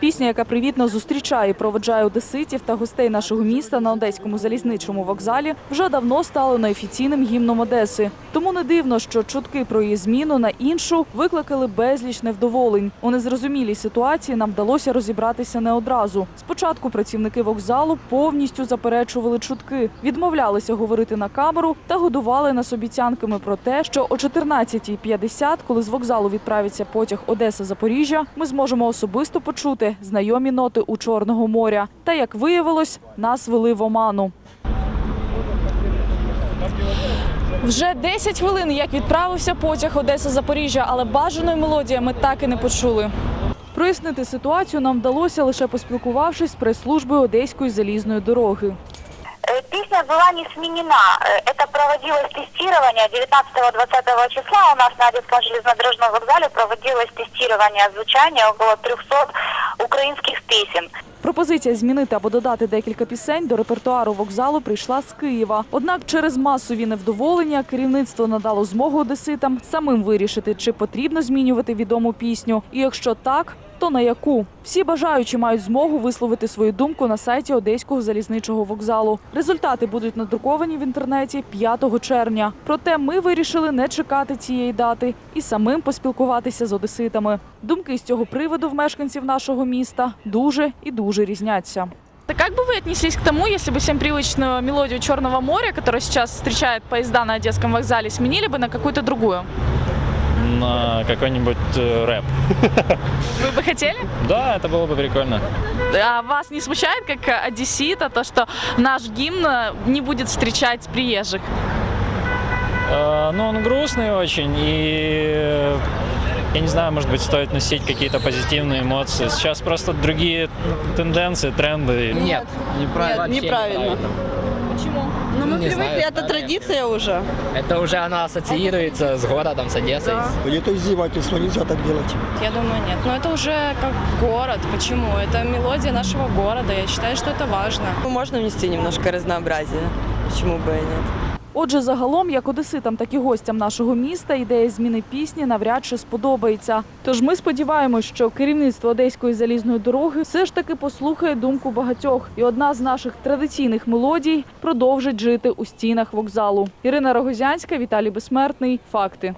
Пісня, яка привітно зустрічає і проведжає одеситів та гостей нашого міста на одеському залізничному вокзалі, вже давно стало неофіційним гімном Одеси. Тому не дивно, що чутки про її зміну на іншу викликали безліч невдоволень. У незрозумілій ситуації нам вдалося розібратися не одразу. Спочатку працівники вокзалу повністю заперечували чутки, відмовлялися говорити на камеру та годували нас обіцянками про те, що о 14.50, коли з вокзалу відправиться потяг Одеса-Запоріжжя, ми зможемо особисто почути знайомі ноти у Чорного моря. Та як виявилось, нас вели в оману. Вже 10 хвилин, як відправився потяг Одеса-Запоріжжя, але бажаної мелодії ми так і не почули. Прояснити ситуацію нам вдалося лише поспілкувавшись з прес-службою Одеської залізної дороги. Э, Песня была не сменена. Э, Это проводилось тестирование 19-20 числа. У нас на Одесском железнодорожном вокзале проводилось тестирование звучания около 300 украинских песен. Пропозиція змінити або додати декілька пісень до репертуару вокзалу прийшла з Києва. Однак через масові невдоволення керівництво надало змогу одеситам самим вирішити, чи потрібно змінювати відому пісню, і якщо так, то на яку всі бажаючі мають змогу висловити свою думку на сайті Одеського залізничого вокзалу. Результати будуть надруковані в інтернеті 5 червня. Проте ми вирішили не чекати цієї дати і самим поспілкуватися з одеситами. Думки з цього приводу в мешканців нашого міста дуже і дуже різняться. Так как бы вы отнеслись к тому, если бы всем привычную мелодию Черного моря, которая сейчас встречает поезда на Одесском вокзале, сменили бы на какую-то другую? на какой-нибудь э, рэп. Вы бы хотели? Да, это было бы прикольно. А вас не смущает, как одессита, то, что наш гимн э, не будет встречать приезжих? Э, ну, он грустный очень, и я не знаю, может быть, стоит носить какие-то позитивные эмоции. Сейчас просто другие тенденции, тренды. Нет, неправильно. Нет, неправильно. Почему? Ну, мы Не привыкли, знаю, это да, традиция уже. Это уже она ассоциируется с городом, с Одессой. Это издевательство, нельзя так делать. Я думаю, нет. Но это уже как город. Почему? Это мелодия нашего города. Я считаю, что это важно. Ну, Можно внести немножко разнообразия. Почему бы и нет? Отже, загалом, як одеситам, так і гостям нашого міста, ідея зміни пісні навряд чи сподобається. Тож ми сподіваємось, що керівництво Одеської залізної дороги все ж таки послухає думку багатьох, і одна з наших традиційних мелодій продовжить жити у стінах вокзалу. Ірина Рогозянська, Віталій Безсмертний. Факти.